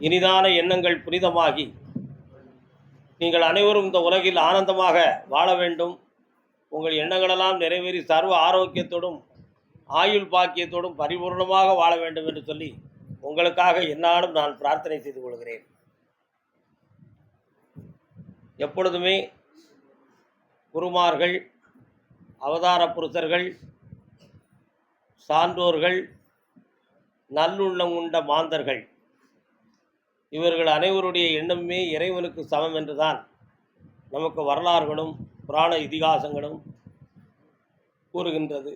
இனிதான எண்ணங்கள் புனிதமாகி நீங்கள் அனைவரும் இந்த உலகில் ஆனந்தமாக வாழ வேண்டும். உங்கள் எண்ணங்களெல்லாம் நிறைவேறி சர்வ ஆரோக்கியத்தோடும் ஆயுள் பாக்கியத்தோடும் பரிபூர்ணமாக வாழ வேண்டும் என்று சொல்லி உங்களுக்காக என்னாலும் நான் பிரார்த்தனை செய்து கொள்கிறேன். எப்பொழுதுமே குருமார்கள் அவதார புருஷர்கள் சான்றோர்கள் நல்லுள்ளம் உண்ட மாந்தர்கள் இவர்கள் அனைவருடைய எண்ணமே இறைவனுக்கு சமம் என்றுதான். நமக்கு வரலாறுகளும் புராண இதிகாசங்களும் கூறுகின்றது.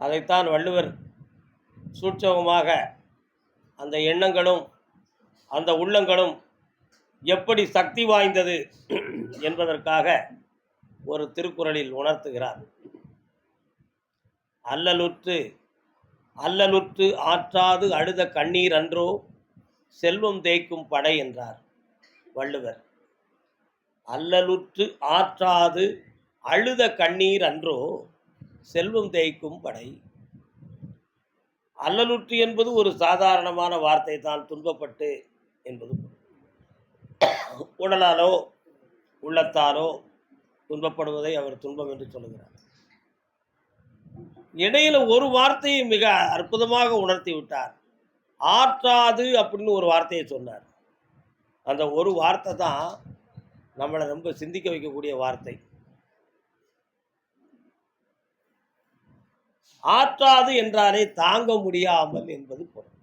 அதைத்தான் வள்ளுவர் சூட்சமாக அந்த எண்ணங்களும் அந்த உள்ளங்களும் எப்படி சக்தி வாய்ந்தது என்பதற்காக ஒரு திருக்குறளில் உணர்த்துகிறார். அல்லலுற்று அல்லலுற்று ஆற்றாது அழுத கண்ணீர் அன்றோ செல்வம் தேய்க்கும் படை என்றார் வள்ளுவர். அல்லலுற்று ஆற்றாது அழுத கண்ணீர் அன்றோ செல்வம் தேய்க்கும் படை. அல்லலுற்று என்பது ஒரு சாதாரணமான வார்த்தை தான் துன்பப்பட்டு என்பது. உடலாலோ உள்ளத்தாலோ துன்பப்படுவதை அவர் துன்பம் என்று சொல்லுகிறார். இடையில ஒரு வார்த்தையை மிக அற்புதமாக உணர்த்தி விட்டார் ஆற்றாது அப்படின்னு ஒரு வார்த்தையை சொன்னார். அந்த ஒரு வார்த்தை தான் நம்மளை ரொம்ப சிந்திக்க வைக்கக்கூடிய வார்த்தை. ஆற்றாது என்றாலே தாங்க முடியாமல் என்பது பொருள்.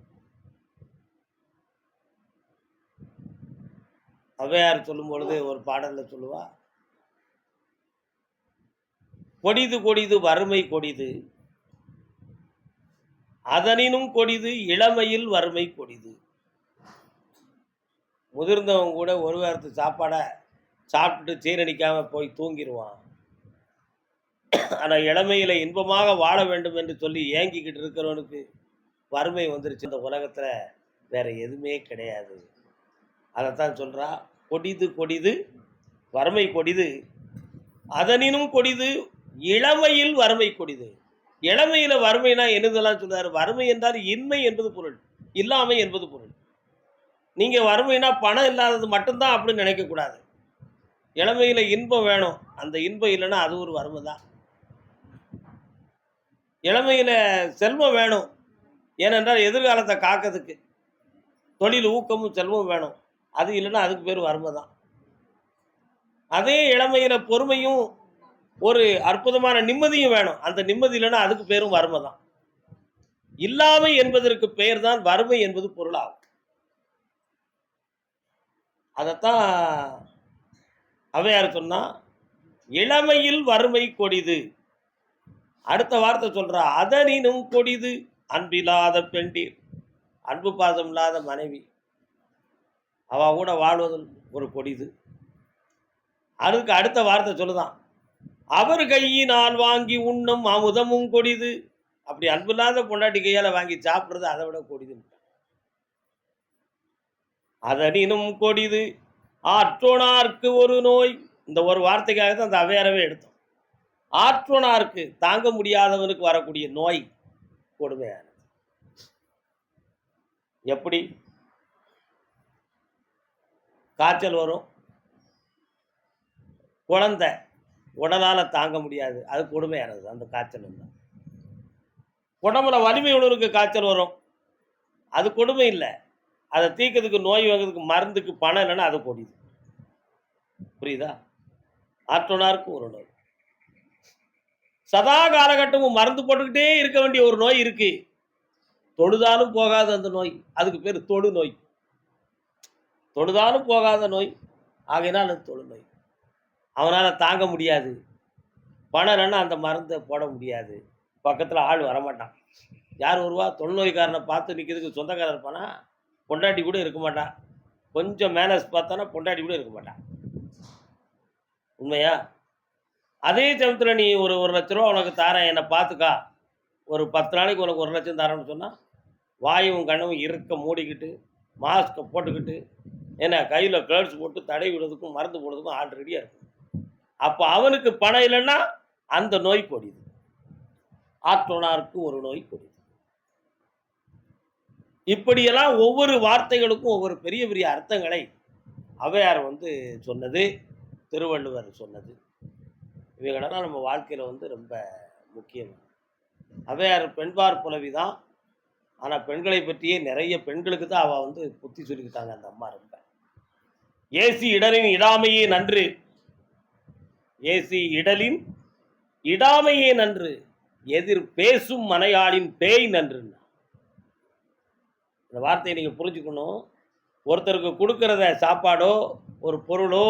ஔவையார் சொல்லும் பொழுது ஒரு பாடலில் சொல்லுவா கொடிது கொடிது வறுமை கொடிது அதனினும் கொடிது இளமையில் வறுமை கொடிது. முதிர்ந்தவன் கூட ஒரு வாரத்து சாப்பாடை சாப்பிட்டு சீரணிக்காம போய் தூங்கிடுவான் ஆனால் இளமையில இன்பமாக வாழ வேண்டும் என்று சொல்லி ஏங்கிக்கிட்டு இருக்கிறவனுக்கு வறுமை வந்துருச்சு. இந்த உலகத்தில் வேற எதுவுமே கிடையாது. அதைத்தான் சொல்கிறா கொடிது கொடிது வறுமை கொடிது. அதனினும் கொடிது இளமையில் வறுமை கொடிது. இளமையில வறுமைனா என்னதெல்லாம் சொல்றாரு? வறுமை என்றால் இன்மை என்பது பொருள் இல்லாமை என்பது பொருள். நீங்க வறுமைனா பணம் இல்லாதது மட்டும்தான் அப்படின்னு நினைக்க கூடாது இளமையில இன்பம் வேணும். அந்த இன்பம் இல்லைன்னா அது ஒரு வறுமை தான் இளமையில செல்வம் வேணும். ஏனென்றால் எதிர்காலத்தை காக்கிறதுக்கு தொழில் ஊக்கமும் செல்வம் வேணும். அது இல்லைன்னா அதுக்கு பேர் வறுமை தான் அதே இளமையில பொறுமையும் ஒரு அற்புதமான நிம்மதியும் வேணும். அந்த நிம்மதி இல்லைன்னா அதுக்கு பேரும் வறுமை தான். இல்லாமை என்பதற்கு பெயர் தான் வறுமை என்பது பொருளாகும். அதைத்தான் அவையார் சொன்னா இளமையில் வறுமை கொடிது. அடுத்த வார்த்தை சொல்றா அதனினும் கொடிது அன்பில்லாத பெண்டீர். அன்பு பாசம் இல்லாத மனைவி. அவ கூட வாழ்வதில் ஒரு கொடிது. அதுக்கு அடுத்த வார்த்தை சொல்லுதான் அவர் கையினால் வாங்கி உண்ணும் அமுதமும் கொடிது. அப்படி அன்பில்லாத பொண்டாட்டி கையால் வாங்கி சாப்பிட்றது அதை விட கொடிது. அதனினும் கொடிது. ஆற்றோனார்க்கு ஒரு நோய். இந்த ஒரு வார்த்தைக்காக தான் அந்த அவையாரவே எடுத்தோம். ஆற்றோனார்க்கு தாங்க முடியாதவனுக்கு வரக்கூடிய நோய் கொடுமையானது. எப்படி? காய்ச்சல் வரும். குழந்தை உடலால் தாங்க முடியாது. அது கொடுமையானது. அந்த காய்ச்சல் தான் உடம்புல வலிமை உள்ளவருக்கு காய்ச்சல் வரும். அது கொடுமை இல்லை. அதை தீக்கிறதுக்கு நோய் வாங்குறதுக்கு மருந்துக்கு பணம் இல்லைன்னா அது கொடிது புரியுதா? ஆற்றோனாருக்கு ஒரு நோய். சதா காலகட்டமும் மருந்து போட்டுக்கிட்டே இருக்க வேண்டிய ஒரு நோய் இருக்கு. தொழுதாலும் போகாத அந்த நோய். அதுக்கு பேர் தொழு நோய் தொழுதாலும் போகாத நோய். ஆகையினால் அது தொழு நோய் அவனால் தாங்க முடியாது. பணம் இல்லைன்னா அந்த மருந்தை போட முடியாது. பக்கத்தில் ஆள் வரமாட்டான். யார் வருவா? தொழுநோய்க்காரனை பார்த்து நிற்கிறதுக்கு சொந்தக்காரர் இருப்பானா? பொண்டாட்டி கூட இருக்க மாட்டான் கொஞ்சம் மேனஸ் பார்த்தானா பொண்டாட்டி கூட இருக்க மாட்டான் உண்மையா? அதே சமயத்தில் நீ ஒரு ஒரு லட்ச ரூபா உனக்கு தாரேன். என்னை பார்த்துக்கா. ஒரு பத்து நாளைக்கு உனக்கு ஒரு லட்சம் தரேன்னு சொன்னால் வாயும் கண்ணும் இருக்க மூடிக்கிட்டு மாஸ்க்கை போட்டுக்கிட்டு என்ன கையில் க்ளவ்ஸ் போட்டு தடை விடுறதுக்கும் மருந்து போடுறதுக்கும் ஆள் ரெடியாக இருக்கும் அப்போ அவனுக்கு பணம் இல்லைன்னா அந்த நோய் கொடிது ஆற்றோனாருக்கு ஒரு நோய் கொடிது இப்படியெல்லாம் ஒவ்வொரு வார்த்தைகளுக்கும் ஒவ்வொரு பெரிய பெரிய அர்த்தங்களை அவையார் வந்து சொன்னது திருவள்ளுவர் சொன்னது. இவைகளெல்லாம் நம்ம வாழ்க்கையில் வந்து ரொம்ப முக்கியம். அவையார் பெண்பார் புலவி தான் ஆனால் பெண்களை பற்றியே நிறைய பெண்களுக்கு தான் அவள் வந்து புத்தி சொல்லிக்கிட்டாங்க அந்த அம்மா ரொம்ப. ஏசி இடரின் இடாமையே நன்று. ஏசி இடலின் இடாமையே நன்று எதிர் பேசும் மனையாளின் பேய் நன்று இந்த வார்த்தையை நீங்கள் புரிஞ்சுக்கணும். ஒருத்தருக்கு கொடுக்கறத சாப்பாடோ ஒரு பொருளோ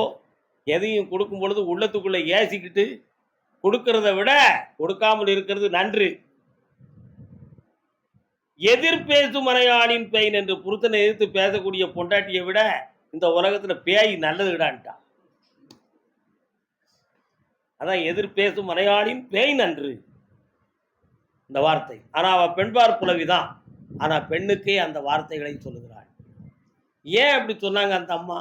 எதையும் கொடுக்கும் பொழுது உள்ளத்துக்குள்ளே ஏசிக்கிட்டு கொடுக்கறத விட கொடுக்காமல் இருக்கிறது நன்று. எதிர் பேசும் மனையாளின் பேய் என்று புருத்தனை எதிர்த்து பேசக்கூடிய பொண்டாட்டியை விட இந்த உலகத்தில் பேய் நல்லதுடான்ட்டான் அதான் எதிர் பேசும் மலையாளின் பேய் நன்று. இந்த வார்த்தை. ஆனால் அவள் பெண்பார் புலவிதான். ஆனால் பெண்ணுக்கே அந்த வார்த்தைகளை சொல்லுகிறாள். ஏன் அப்படி சொன்னாங்க அந்த அம்மா?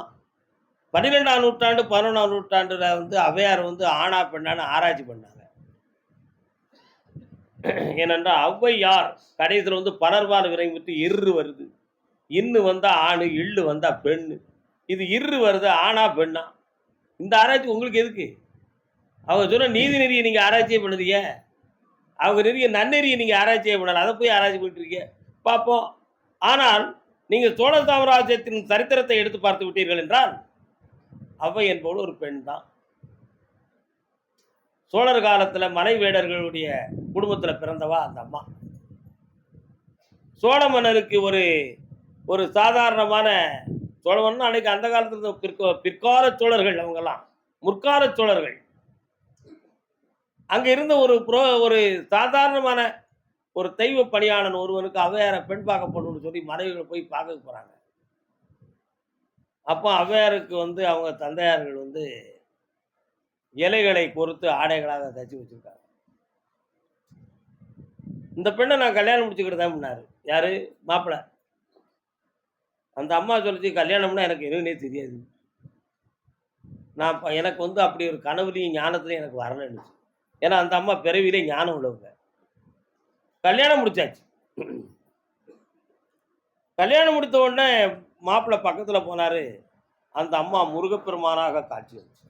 பன்னிரெண்டாம் நூற்றாண்டு பதினொன்றாம் நூற்றாண்டுல வந்து அவையார் வந்து ஆணா பெண்ணான்னு ஆராய்ச்சி பண்ணாங்க. ஏனென்றால் ஔவையார் கடைசியில் வந்து பலர்வால் விரைவிட்டு இரு வருது. இன்னு வந்தா ஆணு இல்லு வந்தா பெண்ணு. இது இரு வருது ஆணா பெண்ணா. இந்த ஆராய்ச்சி உங்களுக்கு எதுக்கு? அவங்க சொன்ன நீதி நெறியை நீங்கள் ஆராய்ச்சியே பண்ணுறீங்க அவங்க நெறிய நன்னெறியை நீங்கள் ஆராய்ச்சியே பண்ணல. அதை போய் ஆராய்ச்சி பண்ணிட்டு இருக்கீங்க. பார்ப்போம். ஆனால் நீங்கள் சோழ சாம்ராஜ்யத்தின் சரித்திரத்தை எடுத்து பார்த்து விட்டீர்கள் என்றால் அவை என்பவள் ஒரு பெண் தான். சோழர் காலத்தில் மலை வேடர்களுடைய குடும்பத்தில் பிறந்தவா அந்த அம்மா. சோழ மன்னருக்கு ஒரு ஒரு சாதாரணமான சோழ மன்னன் அன்னைக்கு அந்த காலத்தில் பிற்கோ பிற்கா பிற்கால சோழர்கள் அவங்கெல்லாம். முற்கால சோழர்கள். அங்க இருந்த ஒரு புரோ ஒரு சாதாரணமான ஒரு தெய்வ பணியாளன் ஒருவனுக்கு அவையார பெண் பார்க்க போகணும்னு சொல்லி மனைவிகள் போய் பார்க்க போறாங்க. அப்போ அவையாருக்கு வந்து அவங்க தந்தையார்கள் வந்து இலைகளை பொறுத்து ஆடைகளாக தச்சு வச்சிருக்காங்க. இந்த பெண்ணை நான் கல்யாணம் முடிச்சுக்கிட்டு தான் பண்ணாரு யாரு? மாப்பிள்ள அந்த அம்மா சொல்லிச்சு கல்யாணம்னா எனக்கு எதுவுமே தெரியாது. நான் எனக்கு வந்து அப்படி ஒரு கனவுலையும் ஞானத்துலையும் எனக்கு வரலன்னு ஏன்னா அந்த அம்மா பிறவிலே ஞானம் உள்ளவங்க. கல்யாணம் முடிச்சாச்சு. கல்யாணம் முடித்த உடனே மாப்பிள்ளை பக்கத்தில் போனார். அந்த அம்மா முருகப்பெருமானாக காட்சி வந்துச்சு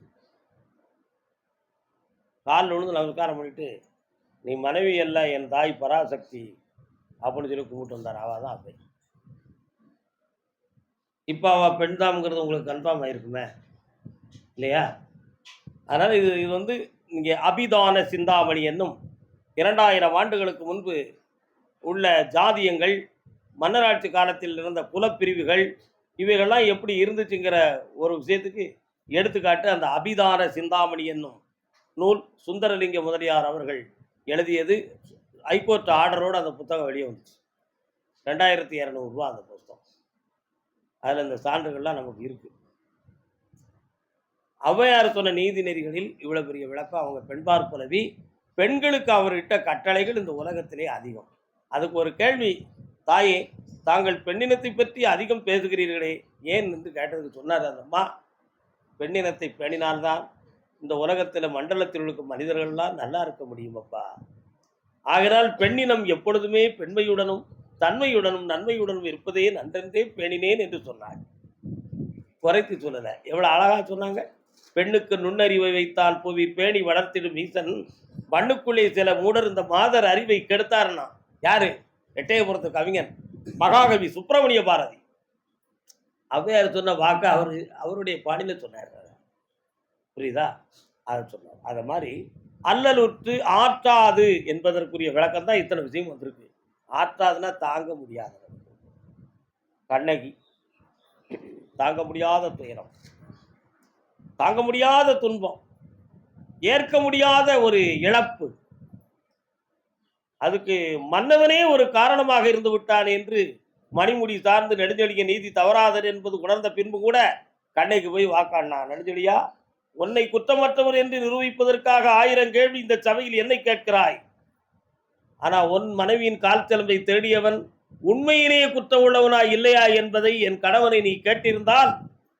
காலில் விழுந்து நமஸ்காரம் பண்ணிட்டு நீ மனைவி அல்ல என் தாய் பராசக்தி அப்படின்னு சொல்லி கும்பிட்டு வந்தார். அவள் தான் அப்படி இப்போ அவள் பெண் தாம்ங்கிறது உங்களுக்கு கன்ஃபார்ம் ஆயிருக்குமே. இல்லையா? அதனால் இது இது வந்து இங்கே அபிதான சிந்தாமணி என்னும் இரண்டாயிரம் ஆண்டுகளுக்கு முன்பு உள்ள ஜாதியங்கள் மன்னராட்சி காலத்தில் இருந்த குலப்பிரிவுகள் இவைகள்லாம் எப்படி இருந்துச்சுங்கிற ஒரு விஷயத்துக்கு எடுத்துக்காட்டு அந்த அபிதான சிந்தாமணி என்னும் நூல் சுந்தரலிங்க முதலியார் அவர்கள் எழுதியது. ஹைகோர்ட் ஆர்டரோடு அந்த புத்தகம் வெளியே வந்துச்சு. ரெண்டாயிரத்தி இரநூறுவா அந்த புத்தகம். அதில் இந்த சான்றுகள்லாம் நமக்கு இருக்குது ஔவையார் சொன்ன நீதி நெறிகளில் இவ்வளோ பெரிய விளக்கம் அவங்க பெண்பார் புலவி. பெண்களுக்கு அவர் இட்ட கட்டளைகள் இந்த உலகத்திலே அதிகம். அதுக்கு ஒரு கேள்வி தாயே தாங்கள் பெண்ணினத்தை பற்றி அதிகம் பேசுகிறீர்களே ஏன் என்று கேட்டதுக்கு சொன்னார் அந்த அம்மா. பெண்ணினத்தை பேணினால்தான் இந்த உலகத்தில் மண்டலத்தில் உள்ள மனிதர்கள்லாம் நல்லா இருக்க முடியும் அப்பா ஆகையால் பெண்ணினம் எப்பொழுதுமே பெண்மையுடனும் தன்மையுடனும் நன்மையுடனும் இருப்பதே நன்றென்றே பேணினேன் என்று சொன்னார். குறைத்து சொல்லலை. எவ்வளோ அழகாக சொன்னாங்க. பெண்ணுக்கு நுண்ணறிவை வைத்தால் புவி பேணி வளர்த்திடும் ஈசன். மண்ணுக்குள்ளே சில மூடர் இந்த மாதர் அறிவை கெடுத்தாருன்னா யாரு? எட்டயபுரத்து கவிஞன் மகாகவி சுப்பிரமணிய பாரதி. அவ்வையார் சொன்ன வாக்க அவரு அவருடைய பாணியில சொன்னார். புரியுதா? அதை சொன்னார். அதை மாதிரி அல்லலுற்று ஆற்றாது என்பதற்குரிய விளக்கம் தான் இத்தனை விஷயம் வந்திருக்கு. ஆற்றாதுன்னா தாங்க முடியாத கண்ணகி தாங்க முடியாத துயரம். தாங்க முடியாத துன்பம் ஏற்க முடியாத ஒரு இழப்பு. அதுக்கு மன்னவனே ஒரு காரணமாக இருந்து விட்டான் என்று மணிமுடி சார்ந்து நெடுஞ்செழிய நீதி தவறாதர் என்பது உணர்ந்த பின்பு கூட கண்ணைக்கு போய் வாக்காடினான். நெடுஞ்செழியா உன்னை குற்றமற்றவர் என்று நிரூபிப்பதற்காக ஆயிரம் கேள்வி இந்த சபையில் என்னை கேட்கிறாய்? ஆனா உன் மனைவியின் கால் சிலம்பை தேடியவன் உண்மையிலேயே குற்றம் உள்ளவனா இல்லையா என்பதை என் கணவனை நீ கேட்டிருந்தால்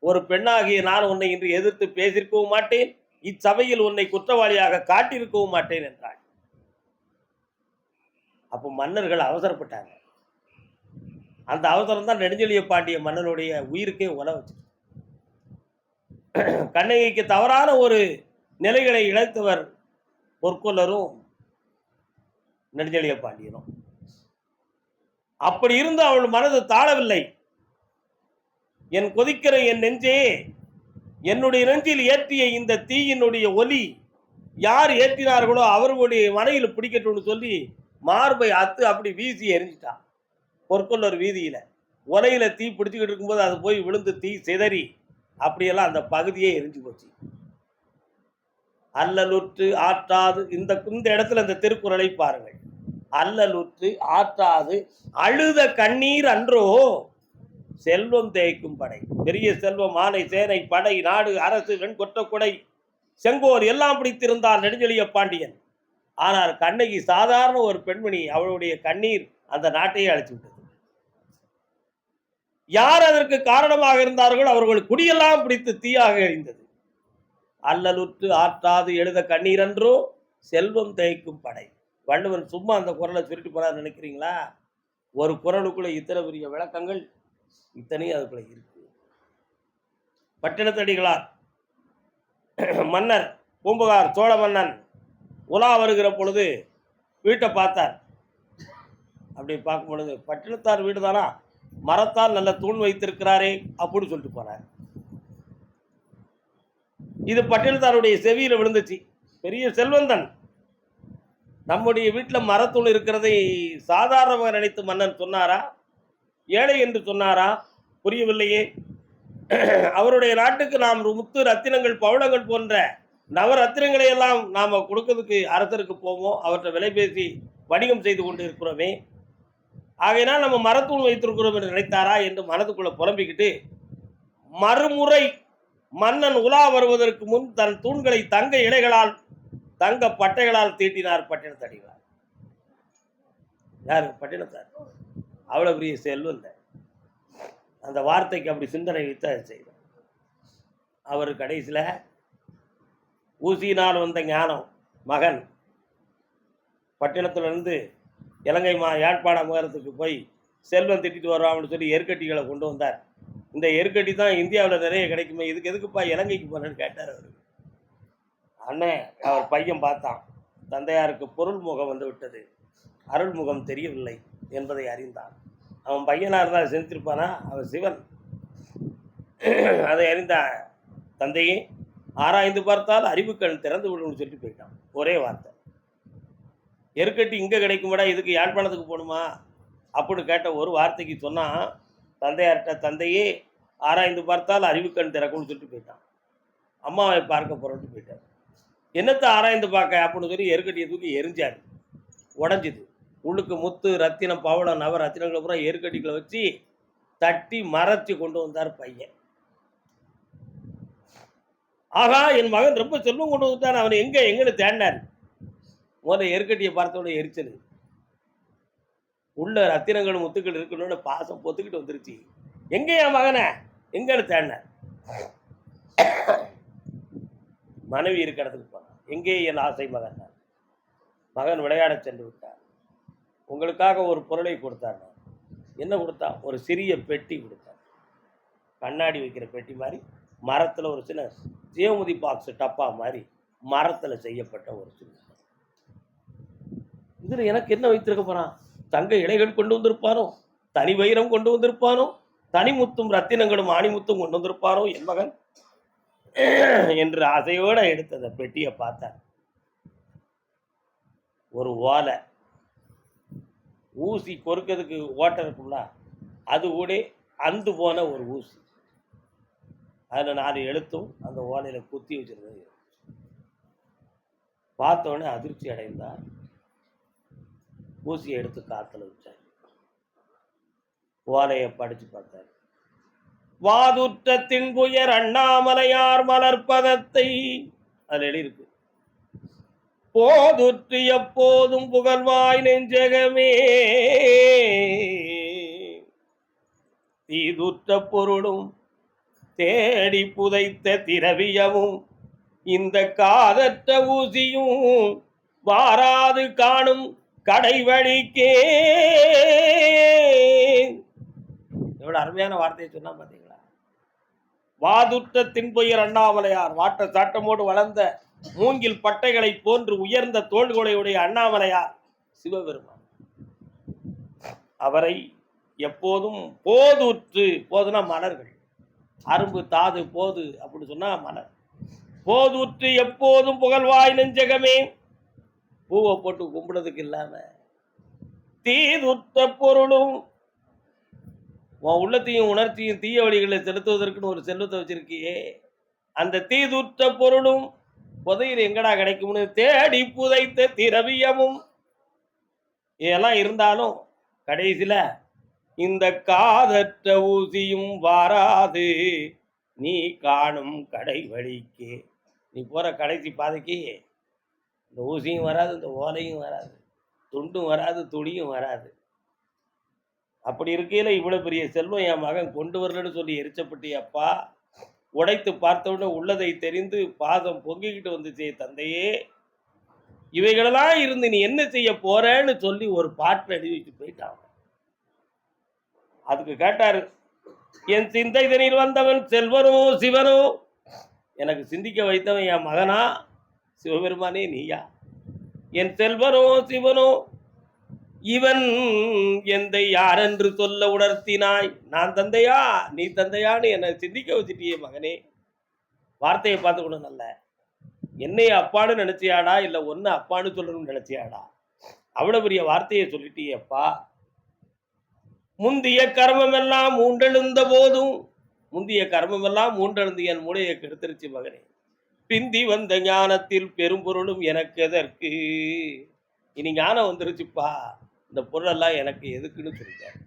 ஒரு பெண்ணாகிய நான் உன்னை இன்று எதிர்த்து பேசியிருக்கவும் மாட்டேன். இச்சபையில் உன்னை குற்றவாளியாக காட்டியிருக்கவும் மாட்டேன் என்றாள். அப்போ மன்னர்கள் அவசரப்பட்டாங்க. அந்த அவசரம் தான் நெடுஞ்செழிய பாண்டிய மன்னனுடைய உயிருக்கே உல வச்சு கண்ணகிக்கு தவறான ஒரு நிலைகளை இழைத்தவர் பொற்கொல்லரும் நெடுஞ்செழிய பாண்டியனும். அப்படி இருந்து அவள் மனது தாழவில்லை. என் கொதிக்கிற என் நெஞ்சே என்னுடைய நெஞ்சில் ஏற்றிய இந்த தீயினுடைய ஒலி யார் ஏற்றினார்களோ அவர்களுடைய மனையில் பிடிக்கட்டும்னு சொல்லி மார்பை அத்து அப்படி வீசி எரிஞ்சிட்டான் பொற்கொள்ளர் வீதியில். உலையில தீ பிடிச்சிக்கிட்டு இருக்கும்போது அது போய் விழுந்து தீ சிதறி அப்படியெல்லாம் அந்த பகுதியே எரிஞ்சு போச்சு. அல்லலுற்று ஆற்றாது இந்த இந்த இடத்துல இந்த திருக்குறளை பாருங்கள். அல்லலுற்று ஆற்றாது அழுத கண்ணீர் அன்றோ செல்வம் தேய்க்கும் படை. பெரிய செல்வம் ஆலை சேனை படை நாடு அரசு வெண்கொற்ற கொடை செங்கோர் எல்லாம் பிடித்திருந்தார் நெடுஞ்செழிய பாண்டியன். ஆனால் கண்ணகி சாதாரண ஒரு பெண்மணி அவளுடைய கண்ணீர் அந்த நாட்டையே அழைத்து விட்டது. யார் அதற்கு காரணமாக இருந்தார்களோ அவர்கள் குடியெல்லாம் பிடித்து தீயாக எரிந்தது அல்லலுற்று ஆற்றாது எழுத கண்ணீரன்றோ செல்வம் தேய்க்கும் படை. வள்ளுவன் சும்மா அந்த குரலை சுருட்டி போறார் நினைக்கிறீங்களா? ஒரு குரலுக்குள்ள இத்தனை பெரிய விளக்கங்கள். இத்தனையும் அதுக்குள்ள இருக்கு. பட்டினத்தடிகளார் மன்னர் பூம்புகார் சோழ மன்னன் உலா வருகிற பொழுது வீட்டை பார்த்தார். அப்படி பார்க்கும் பொழுது பட்டினத்தார் வீடு தானா மரத்தால் நல்ல தூண் வைத்திருக்கிறாரே அப்படின்னு சொல்லிட்டு போனார். இது பட்டினத்தாருடைய செவியில விழுந்துச்சு. பெரிய செல்வந்தன். நம்முடைய வீட்டில் மரத்தூண் இருக்கிறதை சாதாரணமாக நினைத்து மன்னன் சொன்னாரா? ஏழை என்று சொன்னாரா? புரியவில்லையே. அவருடைய நாட்டுக்கு நாம் முத்து ரத்தினங்கள் பவளங்கள் போன்ற நவரத்தினங்களை எல்லாம் நாம் கொடுக்கறதுக்கு அரசருக்கு போவோம். அவற்றை விலை பேசி வணிகம் செய்து கொண்டு இருக்கிறோமே ஆகையினால் நம்ம மரத்தூண் வைத்திருக்கிறோம் என்று நினைத்தாரா என்று மனதுக்குள்ள புலம்பிக்கிட்டு மறுமுறை மன்னன் உலா வருவதற்கு முன் தன் தூண்களை தங்க இலைகளால் தங்க பட்டைகளால் தீட்டினார் பட்டினத்தடிவார். யார்? பட்டினத்தார். அவ்வளோ பெரிய செல்வம் இல்லை. அந்த வார்த்தைக்கு அப்படி சிந்தனை வைத்து அதை செய்தார் அவர் கடைசியில் ஊசியினால் வந்த ஞானம் மகன் பட்டினத்திலிருந்து இலங்கை மா யாழ்ப்பாண முகரத்துக்கு போய் செல்வம் திட்டிட்டு வருவாங்கன்னு சொல்லி எருக்கட்டிகளை கொண்டு வந்தார். இந்த எருக்கட்டி தான் இந்தியாவில் நிறைய கிடைக்குமே இதுக்கு எதுக்குப்பா இலங்கைக்கு போனேன்னு கேட்டார் அவர். அண்ணன் அவர் பையன் பார்த்தான். தந்தையாருக்கு பொருள் முகம் வந்து விட்டது. அருள் முகம் தெரியவில்லை என்பதை அறிந்தான். அவன் பையனாக இருந்தால் செஞ்சிருப்பானா அவன் சிவன். அதை அறிந்த தந்தையே ஆராய்ந்து பார்த்தால் அறிவுக்கண் திறந்து விடும்னு சொல்லிட்டு போயிட்டான். ஒரே வார்த்தை. எருக்கட்டி இங்கே கிடைக்குமாடா? இதுக்கு யாழ்ப்பாணத்துக்கு போகணுமா அப்படின்னு கேட்ட ஒரு வார்த்தைக்கு சொன்னான் தந்தையார்கிட்ட தந்தையே ஆராய்ந்து பார்த்தால் அறிவுக்கண் திறக்கும்னு சொல்லிட்டு போயிட்டான். அம்மாவை பார்க்க போகிறோன்ட்டு போயிட்டார். என்னத்தை ஆராய்ந்து பார்க்க? அப்படின்னு சொல்லி எருக்கட்டியை தூக்கி எரிஞ்சார். உடஞ்சிது. உள்ளுக்கு முத்து ரத்தினம் பவளம் நவ ரத்தினங்களை பூரா எருக்கட்டிகளை வச்சு தட்டி மறைச்சு கொண்டு வந்தார் பையன். ஆகா என் மகன் ரொம்ப செல்வம் கொண்டு வந்துட்டான். அவனை எங்க எங்கன்னு தேடினார். முதல்ல எருக்கட்டியை பார்த்தோட எரிச்சல். உள்ள ரத்தினங்கள் முத்துக்கள் இருக்கணும்னு பாசம் பொத்துக்கிட்டு வந்துருச்சு. எங்க என் மகனை? எங்கன்னு தேடினார். மனைவி இருக்க இடத்துக்கு போனான். எங்கே என் ஆசை மகன்? மகன் விளையாட சென்று விட்டார். உங்களுக்காக ஒரு பொருளை கொடுத்தார் என்ன கொடுத்தா? ஒரு சிறிய பெட்டி கொடுத்தார் கண்ணாடி வைக்கிற பெட்டி மாதிரி மரத்தில் ஒரு சின்ன ஜீவமுதி பாக்ஸ் டப்பா மாதிரி மரத்தில் செய்யப்பட்ட ஒரு சின்ன இதில் எனக்கு என்ன வைத்திருக்க போகிறான் தங்க இலைகள் கொண்டு வந்திருப்பானோ? தனி வைரம் கொண்டு வந்திருப்பானோ? தனிமுத்தும் ரத்தினங்களும் ஆணிமுத்தும் கொண்டு வந்திருப்பானோ? என் மகன்? என்று ஆசையோடு எடுத்த அந்த பெட்டியை பார்த்தார். ஒரு ஓலை. ஊசி கொறுக்கிறதுக்கு ஓட்டை இருக்கும்ல அது கூட அந்து போன ஒரு ஊசி. அதில் நாலு எழுத்தும் அந்த ஓலையில் குத்தி வச்சிருந்தது. பார்த்தோன்னே அதிர்ச்சி அடைந்தார் ஊசியை எடுத்து காத்துல வச்சார். ஓலையை படித்து பார்த்தார். வாதுற்ற தின்புயர் அண்ணாமலையார் மலர்பதத்தை அதில் எழுதியிருக்கு. போதுற்று எப்போதும் புகழ்வாய் நெஞ்சகமே. தீதுற்ற பொருளும் தேடி புதைத்த திரவியமும் இந்த காதற்ற ஊசியும் வாராது காணும் கடைவழிக்கே. எவ்வளவு அருமையான வார்த்தையை சொன்னா பாத்தீங்களா? வாதுற்ற தின்புயர் அண்ணாமலையார் வாட்ட சாட்டமோடு வளர்ந்த மூங்கில் பட்டைகளை போன்று உயர்ந்த தோள்களையுடைய அண்ணாமலையார் சிவபெருமான். அவரை எப்போதும் போதூற்று போதுனா மலர்கள் அரும்பு தாது போது அப்படின்னு சொன்னா மலர் போதூற்று எப்போதும் புகழ்வாய் நெஞ்சகமே. பூவை போட்டு கும்பிடுறதுக்கு இல்லாம தீதுற்ற பொருளும் உன் உள்ளத்தையும் உணர்ச்சியும் தீய வழிகளை செலுத்துவதற்குன்னு ஒரு செல்வத்தை வச்சிருக்கியே. அந்த தீதுற்ற பொருளும் புதையில் எங்கடா கிடைக்கும்னு தேடி புதைத்த திரவியமும். இதெல்லாம் இருந்தாலும் கடைசியில இந்த காதற்ற ஊசியும் வாராது. நீ காணும் கடை வழிக்கு. நீ போற கடைசி பாதைக்கு இந்த ஊசியும் வராது இந்த ஓலையும் வராது துண்டும் வராது துணியும் வராது. அப்படி இருக்கையில இவ்வளவு பெரிய செல்வம் என் மகன் கொண்டு வரலன்னு சொல்லி எரிச்சப்பட்டு அப்பா உடைத்து பார்த்தவுடனே உள்ளதை தெரிந்து பாதம் பொங்கிக்கிட்டு வந்துச்சே தந்தையே. இவைகளெல்லாம் இருந்து நீ என்ன செய்ய போறேன்னு சொல்லி ஒரு பாட்டு எழுதி வச்சு போயிட்டாங்க அதுக்கு கேட்டாரு என் சிந்தை தனியில் வந்தவன் செல்வனும் சிவனும் எனக்கு சிந்திக்க வைத்தவன் என் மகனா? சிவபெருமானே நீயா? என் செல்வனும் சிவனும் இவன் எந்தை யாரென்று சொல்ல உணர்த்தினாய்? நான் தந்தையா? நீ தந்தையான்னு என்னை சிந்திக்க வச்சிட்டியே மகனே. வார்த்தையை பார்த்து கூட நல்ல என்னை அப்பான்னு நினைச்சியாடா? இல்லை ஒன்னு அப்பான்னு சொல்லணும்னு நினைச்சியாடா? அவ்வளோ பெரிய வார்த்தையை சொல்லிட்டியப்பா முந்திய கர்மமெல்லாம் மூண்டெழுந்த போதும். முந்திய கர்மமெல்லாம் மூண்டெழுந்து என் மூளையை கெடுத்துருச்சு மகனே. பிந்தி வந்த ஞானத்தில் பெரும்பொருளும் எனக்கு எதற்கு? இனி ஞானம் வந்துருச்சுப்பா. இந்த பொருளெல்லாம் எனக்கு எதுக்குன்னு சொல்லிட்டார்.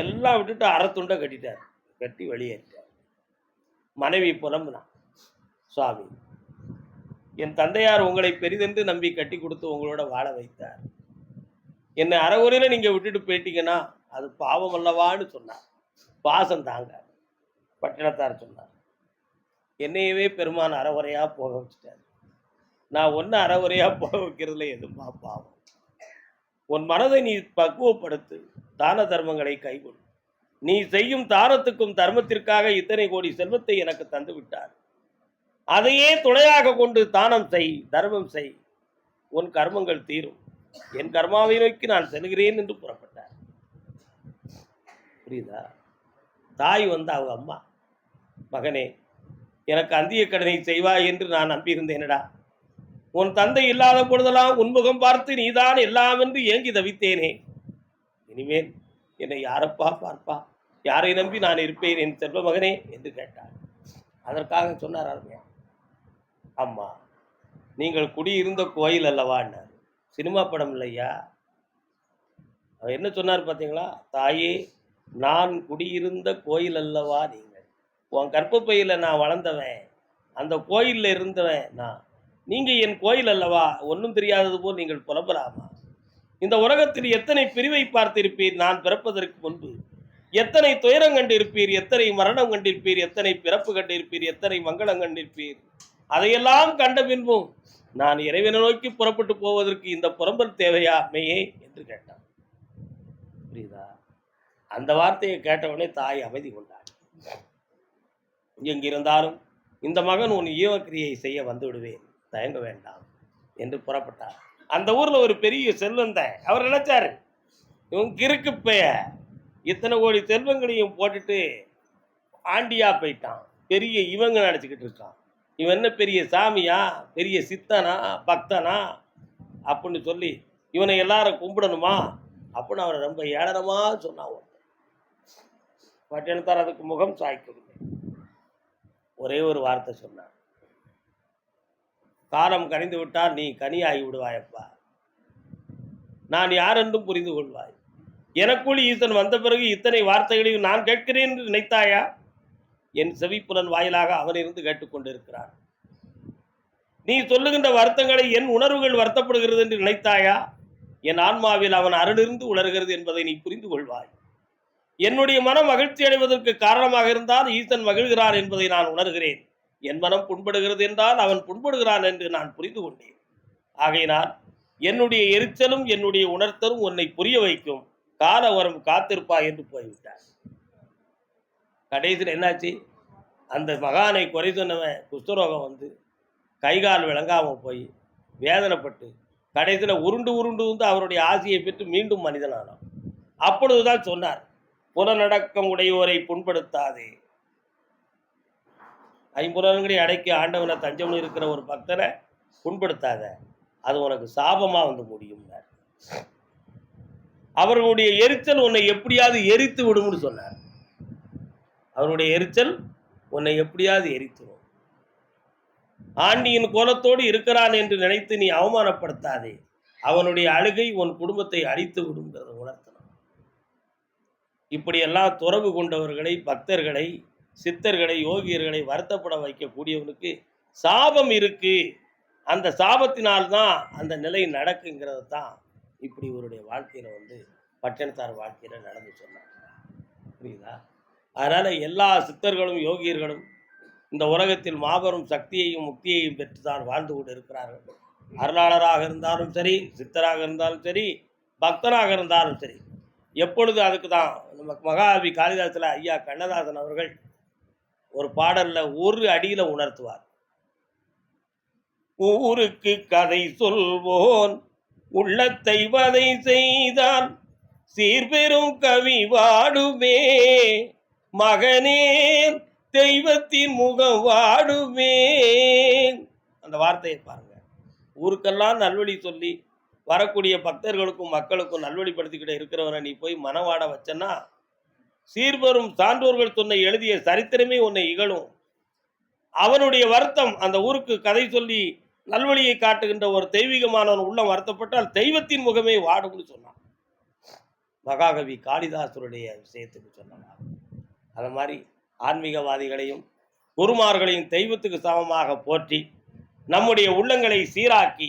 எல்லாம் விட்டுட்டு அறத்துண்டை கட்டிட்டார். கட்டி வெளியேறிட்டார். மனைவி புலம்புனான் சுவாமி என் தந்தையார் உங்களை பெரிதென்று நம்பி கட்டி கொடுத்து உங்களோட வாழ வைத்தார். என்னை அறகுறையில் நீங்கள் விட்டுட்டு போயிட்டீங்கன்னா அது பாவம் அல்லவான்னு சொன்னார். பாசம் தாங்க. பட்டினத்தார் சொன்னார். என்னையவே பெருமான் அறகுறையாக போக வச்சுட்டார். நான் ஒன்று அறகுறையாக போக வைக்கிறதுல எதுவும் பாவம்? உன் மனதை நீ பக்குவப்படுத்து. தான தர்மங்களை கைகொள் நீ செய்யும் தானத்துக்கும் தர்மத்திற்காக இத்தனை கோடி செல்வத்தை எனக்கு தந்து விட்டார். அதையே துணையாக கொண்டு தானம் செய் தர்மம் செய். உன் கர்மங்கள் தீரும். என் கர்மாவை நோக்கி நான் செல்கிறேன் என்று புறப்பட்டார். புரியுதா? தாய் வந்து அவங்க அம்மா. மகனே எனக்கு அந்திய கடனை செய்வாய் என்று நான் நம்பியிருந்தேனடா. உன் தந்தை இல்லாத பொழுதெல்லாம் உன்முகம் பார்த்து நீதான் எல்லாம் என்று ஏங்கி தவித்தேனே. இனிமேல் என்னை யாரப்பா பார்ப்பா? யாரை நம்பி நான் இருப்பேன் என் செல்வ மகனே என்று கேட்டார் அதற்காக சொன்னார் அருமையா. அம்மா நீங்கள் குடியிருந்த கோயில் அல்லவான்னார் சினிமா படம் இல்லையா? அவர் என்ன சொன்னார் பார்த்தீங்களா? தாயே நான் குடியிருந்த கோயில் அல்லவா நீங்கள்? உன் கற்பப்பையில் நான் வளர்ந்தவன். அந்த கோயிலில் இருந்தவன் நான். நீங்கள் என் கோயில் அல்லவா? ஒன்றும் தெரியாதது போல் நீங்கள் புலம்பலாமா? இந்த உலகத்தில் எத்தனை பிரிவை பார்த்திருப்பீர்? நான் பிறப்பதற்கு முன்பு. எத்தனை துயரம் கண்டிருப்பீர்? எத்தனை மரணம் கண்டிருப்பீர்? எத்தனை பிறப்பு கண்டிருப்பீர்? எத்தனை மங்களம் கண்டிருப்பீர்? அதையெல்லாம் கண்ட பின்பும் நான் இறைவனை நோக்கி புறப்பட்டு போவதற்கு இந்த புறம்பல் தேவையா? மெய்யே என்று கேட்டான். புரியுதா? அந்த வார்த்தையை கேட்டவனே தாய் அமைதி கொண்டார் எங்கிருந்தாலும் இந்த மகன் உன் ஈவக்கிரியை செய்ய வந்து விடுவேன் தயங்க வேண்டாம் என்று புறப்பட்டார். அந்த ஊர்ல ஒரு பெரிய செல்வந்தன் அவர் நினைச்சாரு இவன் கிறுக்கு பெய. இத்தனை கோடி செல்வங்களையும் போட்டுட்டு ஆண்டியா போயிட்டான். பெரிய இவங்க நினச்சிக்கிட்டு இருக்கான். இவன் என்ன பெரிய சாமியா? பெரிய சித்தனா? பக்தனா? அப்படின்னு சொல்லி இவனை எல்லாரும் கும்பிடணுமா? அப்படின்னு அவரை ரொம்ப ஏளனமாக சொன்னான் பட்டினத்தார் அதுக்கு முகம் சாய்க்கவில்லை. ஒரே ஒரு வார்த்தை சொன்னார். காலம் கனிந்து விட்டால் நீ கனியாகி விடுவாயப்பா. நான் யார் என்றும் புரிந்து கொள்வாய். எனக்குள் ஈசன் வந்த பிறகு இத்தனை வார்த்தைகளையும் நான் கேட்கிறேன் என்று நினைத்தாயா? என் செவிப்புலன் வாயிலாக அவனிருந்து கேட்டுக்கொண்டிருக்கிறான். நீ சொல்லுகின்ற வருத்தங்களை என் உணர்வுகள் வருத்தப்படுகிறது என்று நினைத்தாயா? என் ஆன்மாவில் அவன் அருளிருந்து உணர்கிறது என்பதை நீ புரிந்து கொள்வாய். என்னுடைய மனம் மகிழ்ச்சி அடைவதற்கு காரணமாக இருந்தால் ஈசன் மகிழ்கிறான் என்பதை நான் உணர்கிறேன். என் மனம் புண்படுகிறது என்றால் அவன் புண்படுகிறான் என்று நான் புரிந்து கொண்டேன். ஆகையினால் என்னுடைய எரிச்சலும் என்னுடைய உணர்த்தலும் உன்னை புரிய வைக்கும். கால வரம் காத்திருப்பா என்று போய்விட்டார். கடைசியில் என்னாச்சு? அந்த மகானை குறை சொன்னவன் குஷ்டரோகம் வந்து கை கால் விளங்காமல் போய் வேதனைப்பட்டு கடைசியில் உருண்டு உருண்டு வந்து அவருடைய ஆசையை பெற்று மீண்டும் மனிதனானான். அப்பொழுதுதான் சொன்னார் புலநடக்கம் உடையோரை புண்படுத்தாதே. ஐம்புலன்களை அடைக்க ஆண்டவனை தஞ்சம்னு இருக்கிற ஒரு பக்தரை புண்படுத்தாத. அது உனக்கு சாபமாக வந்து முடியும்னார் அவர்களுடைய எரிச்சல் உன்னை எப்படியாவது எரித்து விடும்னு சொன்னார். அவருடைய எரிச்சல் உன்னை எப்படியாவது எரித்துடும் ஆண்டியின் கோலத்தோடு இருக்கிறான் என்று நினைத்து நீ அவமானப்படுத்தாதே. அவனுடைய அழுகை உன் குடும்பத்தை அழித்து விடுங்கிறத உணர்த்தணும். இப்படியெல்லாம் துறவு கொண்டவர்களை பக்தர்களை சித்தர்களை யோகியர்களை வருத்தப்பட வைக்கக்கூடியவனுக்கு சாபம் இருக்கு. அந்த சாபத்தினால்தான் அந்த நிலை நடக்குங்கிறது தான் இப்படி இவருடைய வாழ்க்கையில வந்து பட்டணத்தார் வாழ்க்கையில நடந்து சொன்னார் புரியுதா? அதனால எல்லா சித்தர்களும் யோகியர்களும் இந்த உலகத்தில் மாபெரும் சக்தியையும் முக்தியையும் பெற்றுதான் வாழ்ந்து கொண்டு இருக்கிறார்கள். அருளாளராக இருந்தாலும் சரி சித்தராக இருந்தாலும் சரி பக்தராக இருந்தாலும் சரி எப்பொழுது அதுக்கு தான் நம்ம மகாவி காளிதாசில் ஐயா கண்ணதாசன் அவர்கள் ஒரு பாடல்ல ஒரு அடியில உணர்த்துவார். ஊருக்கு கதை சொல்வோன் உள்ளத்தை வதை செய்தான் சீர்பெரும் கவி வாடுமே மகனே தெய்வத்தின் முகம் வாடுமே. அந்த வார்த்தையை பாருங்க. ஊருக்கெல்லாம் நல்வழி சொல்லி வரக்கூடிய பக்தர்களுக்கும் மக்களுக்கும் நல்வழிப்படுத்திக்கிட்டே இருக்கிறவனை நீ போய் மனவாட வச்சன்னா சீர்வரும் சான்றோர்கள் சொன்ன எழுதிய சரித்திரமே உன்னை இகழும். அவனுடைய வருத்தம் அந்த ஊருக்கு கதை சொல்லி நல்வழியை காட்டுகின்ற ஒரு தெய்வீகமானவன் உள்ளம் வருத்தப்பட்டால் தெய்வத்தின் முகமே வாடும்னு சொன்னான். மகாகவி காளிதாசருடைய விஷயத்துக்கு சொன்னான் அது மாதிரி ஆன்மீகவாதிகளையும் குருமார்களையும் தெய்வத்துக்கு சமமாக போற்றி நம்முடைய உள்ளங்களை சீராக்கி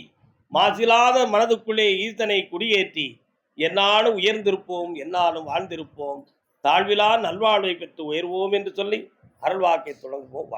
மாசிலாத மனதுக்குள்ளே ஈசனை குடியேற்றி என்னாலும் உயர்ந்திருப்போம் என்னாலும் வாழ்ந்திருப்போம் தாழ்விலா நல்வாழ்வை பெற்று உயர்வோம் என்று சொல்லி அருள்வாக்கை தொடங்குவோம்.